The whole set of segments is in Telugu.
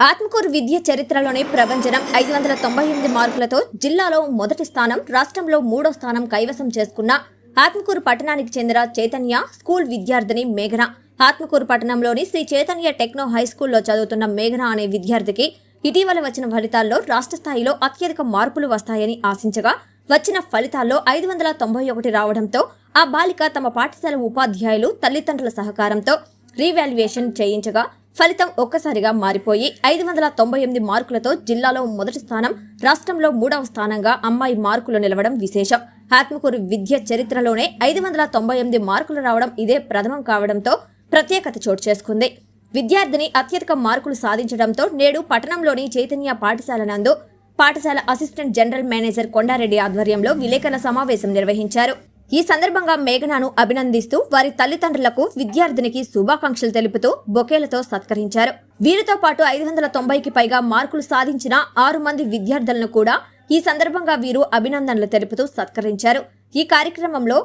ఆత్మకూరు విద్య చరిత్రలోనే ప్రభంజనం. ఐదు వందల తొంభై ఎనిమిది మార్కులతో జిల్లాలో మొదటి స్థానం రాష్ట్రంలో మూడో స్థానం కైవసం చేసుకున్న ఆత్మకూరు పట్టణానికి చెందిన చైతన్య స్కూల్ విద్యార్థిని మేఘన. ఆత్మకూరు పట్టణంలోని శ్రీ చైతన్య టెక్నో హై స్కూల్లో చదువుతున్న మేఘన అనే విద్యార్థికి ఇటీవల వచ్చిన ఫలితాల్లో రాష్ట్ర స్థాయిలో అత్యధిక మార్పులు వస్తాయని ఆశించగా వచ్చిన ఫలితాల్లో ఐదు వందల తొంభై ఒకటి రావడంతో ఆ బాలిక తమ పాఠశాల ఉపాధ్యాయులు తల్లిదండ్రుల సహకారంతో రీవాల్యుయేషన్ చేయించగా ఫలితం ఒక్కసారిగా మారిపోయి ఐదు వందల తొంభై ఎనిమిది మార్కులతో జిల్లాలో మొదటి స్థానం రాష్ట్రంలో మూడవ స్థానంగా అమ్మాయి మార్కులు నిలవడం విశేషం. ఆత్మకూరు విద్య చరిత్రలోనే ఐదు వందల తొంభై ఎనిమిది మార్కులు రావడం ఇదే ప్రథమం కావడంతో ప్రత్యేకత చోటు చేసుకుంది. విద్యార్థిని అత్యధిక మార్కులు సాధించడంతో నేడు పట్టణంలోని చైతన్య పాఠశాల నందు పాఠశాల అసిస్టెంట్ జనరల్ మేనేజర్ కొండారెడ్డి ఆధ్వర్యంలో విలేకరుల సమావేశం నిర్వహించారు. ఈ సందర్భంగా మేఘనాను అభినందిస్తూ వారి తల్లిదండ్రులకు విద్యార్థినికి శుభాకాంక్షలు తెలుపుతూ బొకేలతో సత్కరించారు. వీరితో పాటు ఐదు వందల తొంభైకి పైగా మార్కులు సాధించిన ఆరు మంది విద్యార్థులను కూడా ఈ సందర్భంగా వీరు అభినందనలు తెలుపుతూ సత్కరించారు. ఈ కార్యక్రమంలో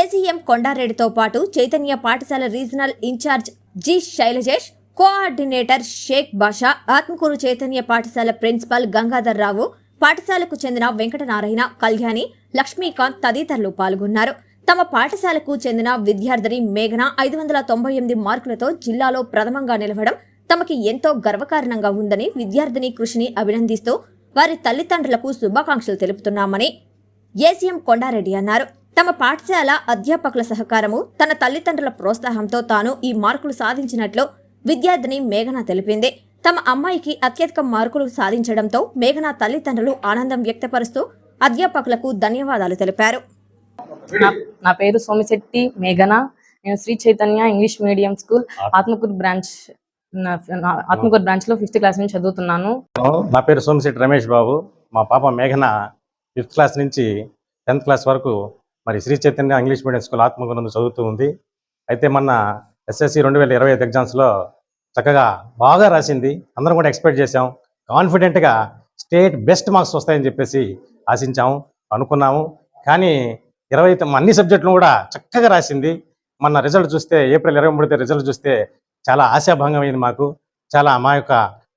ఏజీఎం కొండారెడ్డితో పాటు చైతన్య పాఠశాల regional incharge G Shailajesh coordinator Shaik Basha Atmakur Chaitanya పాఠశాల ప్రిన్సిపల్ గంగాధర్ రావు పాఠశాలకు చెందిన వెంకటనారాయణ కళ్యాణి లక్ష్మీకాంత్ తదితరులు పాల్గొన్నారు. తమ పాఠశాలకు చెందిన విద్యార్థిని మేఘన ఐదు వందల తొంభై ఎనిమిది మార్కులతో జిల్లాలో ప్రథమంగా నిలవడం తమకి ఎంతో గర్వకారణంగా ఉందని విద్యార్థిని కృషిని అభినందిస్తూ వారి తల్లిదండ్రులకు శుభాకాంక్షలు తెలుపుతున్నామని ఏసీఎం కొండారెడ్డి అన్నారు. తమ పాఠశాల అధ్యాపకుల సహకారము తన తల్లిదండ్రుల ప్రోత్సాహంతో తాను ఈ మార్కులు సాధించినట్లు విద్యార్థిని మేఘన తెలిపింది. తమ అమ్మాయికి అత్యధిక మార్కులు సాధించడంతో మేఘన తల్లిదండ్రులు ఆనందం వ్యక్తపరుస్తూ అధ్యాపకులకు ధన్యవాదాలు తెలిపారు. నా నా పేరు సోమిశెట్టి మేఘన. నేను Sri Chaitanya English medium school Atmakur branch నా- నా ఆత్మకూరు బ్రాంచ్లో ఫిఫ్త్ క్లాస్ నుంచి చదువుతున్నాను. నా పేరు సోమశెట్టి రమేష్ బాబు. మా పాప మేఘన ఫిఫ్త్ క్లాస్ నుంచి టెన్త్ క్లాస్ వరకు మరి Sri Chaitanya English medium school ఆత్మగుణంలో చదువుతూ ఉంది. అయితే మొన్న ఎస్ఎస్సి రెండు వేల ఇరవై ఐదు ఎగ్జామ్స్లో చక్కగా బాగా రాసింది. అందరం కూడా ఎక్స్పెక్ట్ చేసాం కాన్ఫిడెంట్గా స్టేట్ బెస్ట్ మార్క్స్ వస్తాయని చెప్పేసి ఆశించాము అనుకున్నాము. కానీ ఇరవై అన్ని సబ్జెక్టులు కూడా చక్కగా రాసింది. మొన్న రిజల్ట్ చూస్తే ఏప్రిల్ ఇరవై మూడు రిజల్ట్ చూస్తే చాలా ఆశాభంగం అయింది మాకు. చాలా మా యొక్క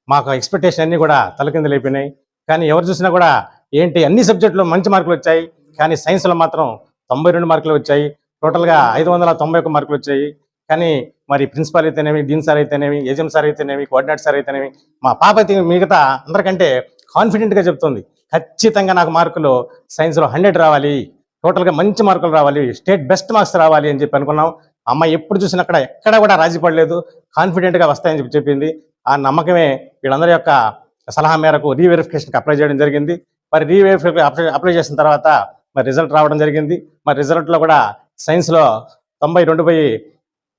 మాకు ఎక్స్పెక్టేషన్ అన్నీ కూడా తలకిందులైపోయినాయి కానీ ఎవరు చూసినా కూడా ఏంటి అన్ని సబ్జెక్టులు మంచి మార్కులు వచ్చాయి. కానీ సైన్స్లో మాత్రం తొంభై రెండు మార్కులు వచ్చాయి. టోటల్గా ఐదు వందల తొంభై ఒక మార్కులు వచ్చాయి. కానీ మరి ప్రిన్సిపాల్ అయితేనేమి డీన్ సార్ అయితేనేమి ఏజెం సార్ అయితేనేమి కోఆర్డినేటర్ సార్ అయితేనేమి మా పాప అయితే మిగతా అందరికంటే కాన్ఫిడెంట్గా చెప్తుంది. ఖచ్చితంగా నాకు మార్కులు సైన్స్లో హండ్రెడ్ రావాలి. టోటల్గా మంచి మార్కులు రావాలి. స్టేట్ బెస్ట్ మార్క్స్ రావాలి అని చెప్పి అనుకున్నాం. అమ్మ ఎప్పుడు చూసినా అక్కడ ఎక్కడ కూడా రాజీ పడలేదు. కాన్ఫిడెంట్గా వస్తాయని చెప్పి చెప్పింది. ఆ నమ్మకమే వీళ్ళందరి యొక్క సలహా మేరకు రీవెరిఫికేషన్కి అప్లై చేయడం జరిగింది. మరి రీవెరిఫికేషన్ అప్లై అప్లై చేసిన తర్వాత మరి రిజల్ట్ రావడం జరిగింది. మరి రిజల్ట్లో కూడా సైన్స్లో తొంభై రెండు పోయి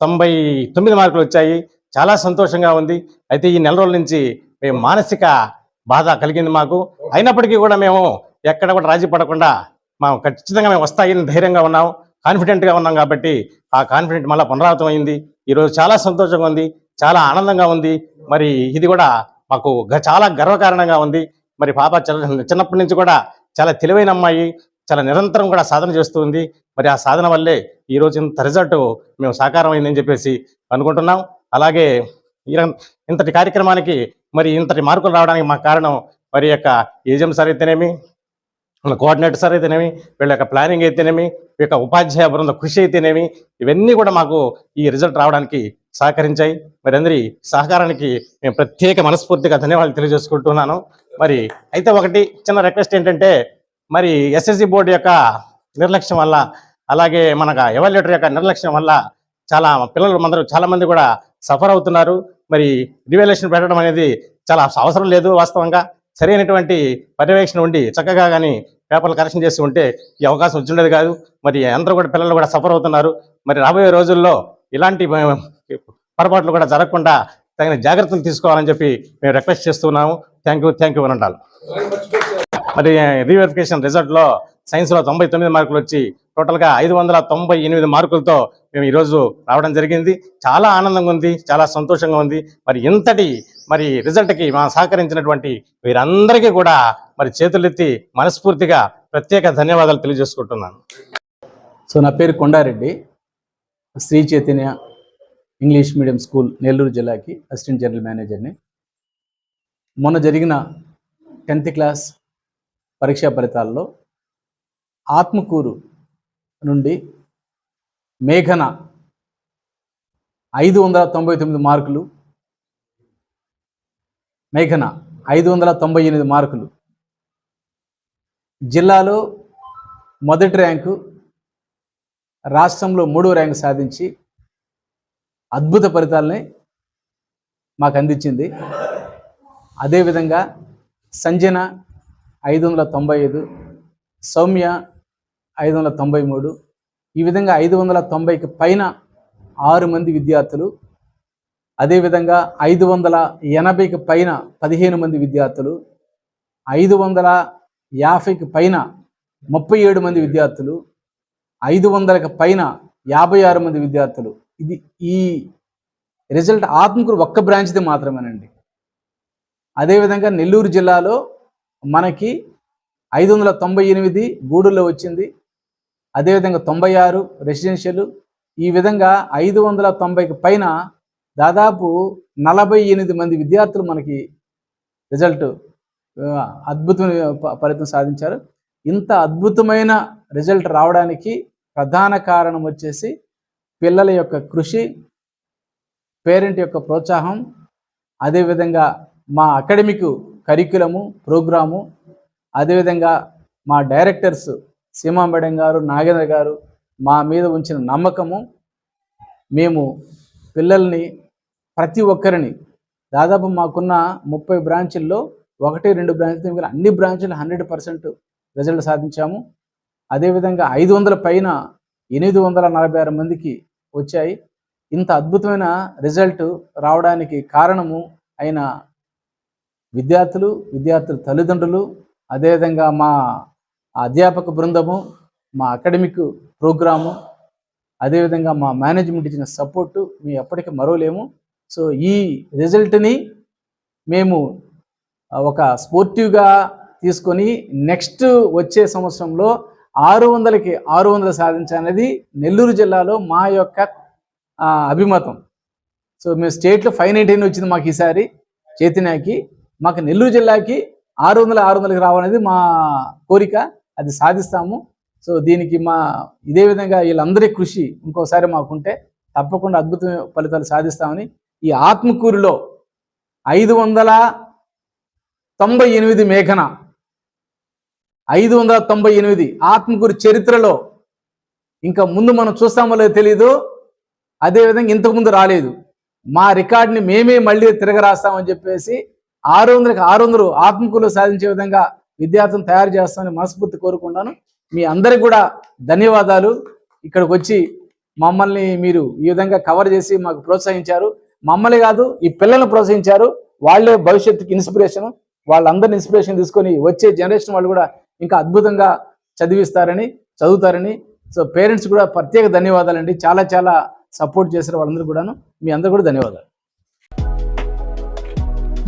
తొంభై తొమ్మిది మార్కులు వచ్చాయి. చాలా సంతోషంగా ఉంది. అయితే ఈ నెల రోజుల నుంచి మేము మానసిక బాధ కలిగింది మాకు. అయినప్పటికీ కూడా మేము ఎక్కడ కూడా రాజీ పడకుండా మా ఖచ్చితంగా మేము వస్తాయని ధైర్యంగా ఉన్నాం. కాన్ఫిడెంట్గా ఉన్నాం కాబట్టి ఆ కాన్ఫిడెంట్ మళ్ళీ పునరావృతం అయింది. ఈరోజు చాలా సంతోషంగా ఉంది. చాలా ఆనందంగా ఉంది. మరి ఇది కూడా మాకు గ- చాలా గర్వకారణంగా ఉంది. మరి పాప చిన్న- చిన్నప్పటి నుంచి కూడా చాలా తెలివైన అమ్మాయి. చాలా నిరంతరం కూడా సాధన చేస్తూ ఉంది. మరి ఆ సాధన వల్లే ఈరోజు ఇంత రిజల్ట్ మేము సాకారం అయిందని చెప్పేసి అనుకుంటున్నాం. అలాగే ఈ- ఇంతటి కార్యక్రమానికి మరి ఇంతటి మార్కులు రావడానికి మా కారణం మరి యొక్క ఏజెం సార్ అయితేనేమి కోఆర్డినేటర్ సార్ అయితేనేమి వీళ్ళ యొక్క ప్లానింగ్ అయితేనేమి వీళ్ళ యొక్క ఉపాధ్యాయ బృంద కృషి అయితేనేమి ఇవన్నీ కూడా మాకు ఈ రిజల్ట్ రావడానికి సహకరించాయి. మరి అందరి సహకారానికి మేము ప్రత్యేక మనస్ఫూర్తిగా ధన్యవాదాలు తెలియజేసుకుంటున్నాను. మరి అయితే ఒకటి చిన్న రిక్వెస్ట్ ఏంటంటే మరి ఎస్ఎస్సి బోర్డు యొక్క నిర్లక్ష్యం వల్ల అలాగే మనకు ఎవాల్యుయేటర్ యొక్క నిర్లక్ష్యం వల్ల చాలా పిల్లలు అందరూ చాలామంది కూడా సఫర్ అవుతున్నారు. మరి రివాల్యుయేషన్ పెట్టడం అనేది చాలా అవసరం లేదు వాస్తవంగా. సరైనటువంటి పర్యవేక్షణ ఉండి చక్కగా కానీ పేపర్లు కరెక్షన్ చేసి ఉంటే ఈ అవకాశం వచ్చిండేది కాదు. మరి అందరూ కూడా పిల్లలు కూడా సఫర్ అవుతున్నారు. మరి రాబోయే రోజుల్లో ఇలాంటి పొరపాట్లు కూడా జరగకుండా తగిన జాగ్రత్తలు తీసుకోవాలని చెప్పి మేము రిక్వెస్ట్ చేస్తున్నాము. థ్యాంక్ యూ థ్యాంక్ యూ అనంటాను మరి రీవెరిఫికేషన్ రిజల్ట్లో సైన్స్లో తొంభై తొమ్మిది మార్కులు వచ్చి టోటల్గా ఐదు వందల తొంభై ఎనిమిది మార్కులతో మేము ఈరోజు రావడం జరిగింది. చాలా ఆనందంగా ఉంది చాలా సంతోషంగా ఉంది. మరి ఇంతటి మరి రిజల్ట్కి మా సహకరించినటువంటి వీరందరికీ కూడా మరి చేతులెత్తి మనస్ఫూర్తిగా ప్రత్యేక ధన్యవాదాలు తెలియజేసుకుంటున్నాను. సో నా పేరు Kondareddy. Sri Chaitanya English medium school Nellore జిల్లాకి అసిస్టెంట్ జనరల్ మేనేజర్ని. మొన్న జరిగిన టెన్త్ క్లాస్ పరీక్షా ఫలితాల్లో ఆత్మకూరు నుండి మేఘన ఐదు వందల తొంభై తొమ్మిది మార్కులు మేఘన ఐదు వందల తొంభై ఎనిమిది మార్కులు. జిల్లాలో మొదటి ర్యాంకు రాష్ట్రంలో మూడో ర్యాంకు సాధించి అద్భుత ఫలితాలని మాకు అందించింది. అదేవిధంగా సంజన ఐదు వందల తొంభై ఐదు సౌమ్య ఐదు వందల తొంభై మూడు. ఈ విధంగా ఐదు వందల తొంభైకి పైన ఆరు మంది విద్యార్థులు అదేవిధంగా ఐదు వందల ఎనభైకి పైన పదిహేను మంది విద్యార్థులు ఐదు వందల యాభైకి పైన ముప్పై ఏడు మంది విద్యార్థులు ఐదు వందలకు పైన యాభై ఆరు మంది విద్యార్థులు. ఇది ఈ రిజల్ట్ ఆత్మకూరు ఒక్క బ్రాంచ్ది మాత్రమేనండి. అదేవిధంగా నెల్లూరు జిల్లాలో మనకి ఐదు వందల తొంభై ఎనిమిది గూడూరులో వచ్చింది. అదేవిధంగా తొంభై ఆరు రెసిడెన్షియల్. ఈ విధంగా ఐదు వందల తొంభైకి పైన దాదాపు నలభై ఎనిమిది మంది విద్యార్థులు మనకి రిజల్ట్ అద్భుతమైన ఫలితం సాధించారు. ఇంత అద్భుతమైన రిజల్ట్ రావడానికి ప్రధాన కారణం వచ్చేసి పిల్లల యొక్క కృషి పేరెంట్ యొక్క ప్రోత్సాహం. అదేవిధంగా మా అకాడమిక్ కరిక్యులము ప్రోగ్రాము అదేవిధంగా మా డైరెక్టర్స్ సీమా గారు నాగేంద్ర గారు మా మీద ఉంచిన నమ్మకము మేము పిల్లల్ని ప్రతి ఒక్కరిని దాదాపు మాకున్న ముప్పై బ్రాంచుల్లో ఒకటి రెండు బ్రాంచ్లు మిగిలిన అన్ని బ్రాంచులు హండ్రెడ్ పర్సెంట్ రిజల్ట్ సాధించాము. అదేవిధంగా ఐదు వందల పైన ఎనిమిది వందల నలభై ఆరు మందికి వచ్చాయి. ఇంత అద్భుతమైన రిజల్ట్ రావడానికి కారణము అయిన విద్యార్థులు విద్యార్థుల తల్లిదండ్రులు అదేవిధంగా మా అధ్యాపక బృందము మా అకాడమిక్ ప్రోగ్రాము అదేవిధంగా మా మేనేజ్మెంట్ ఇచ్చిన సపోర్టు మేము ఎప్పటికీ మరోలేము సో ఈ రిజల్ట్ని మేము ఒక స్పోర్టివ్గా తీసుకొని నెక్స్ట్ వచ్చే సంవత్సరంలో ఆరు వందలకి ఆరు వందలు సాధించాలనేది నెల్లూరు జిల్లాలో మా యొక్క అభిమతం. సో మేము స్టేట్లో ఫైవ్ నైన్టీన్ వచ్చింది మాకు ఈసారి చైతన్యకి. మాకు నెల్లూరు జిల్లాకి ఆరు వందల ఆరు వందలకి రావనేది మా కోరిక. అది సాధిస్తాము. సో దీనికి మా ఇదే విధంగా వీళ్ళందరి కృషి ఇంకోసారి మాకుంటే తప్పకుండా అద్భుతమైన ఫలితాలు సాధిస్తామని ఈ ఆత్మకూరులో ఐదు వందల తొంభై ఎనిమిది మేఘన ఐదు వందల తొంభై ఎనిమిది ఆత్మకూరు చరిత్రలో ఇంకా ముందు మనం చూస్తామో లేదో తెలీదు. అదేవిధంగా ఇంతకుముందు రాలేదు. మా రికార్డుని మేమే మళ్ళీ తిరగరాస్తామని చెప్పేసి ఆరు వందలకి ఆరు వందలు ఆత్మకూరులో సాధించే విధంగా విద్యార్థులను తయారు చేస్తామని మనస్ఫూర్తి కోరుకుంటాను మీ అందరికి కూడా ధన్యవాదాలు. ఇక్కడికి వచ్చి మమ్మల్ని మీరు ఈ విధంగా కవర్ చేసి మాకు ప్రోత్సహించారు. మమ్మల్ని కాదు ఈ పిల్లల్ని ప్రోత్సహించారు. వాళ్ళే భవిష్యత్తుకి ఇన్స్పిరేషన్ వాళ్ళందరిని ఇన్స్పిరేషన్ తీసుకొని వచ్చే జనరేషన్ వాళ్ళు కూడా ఇంకా అద్భుతంగా చదివిస్తారని చదువుతారని. సో పేరెంట్స్ కూడా ప్రత్యేక ధన్యవాదాలండి. చాలా చాలా సపోర్ట్ చేసిన వాళ్ళందరూ కూడాను. మీ అందరూ కూడా ధన్యవాదాలు.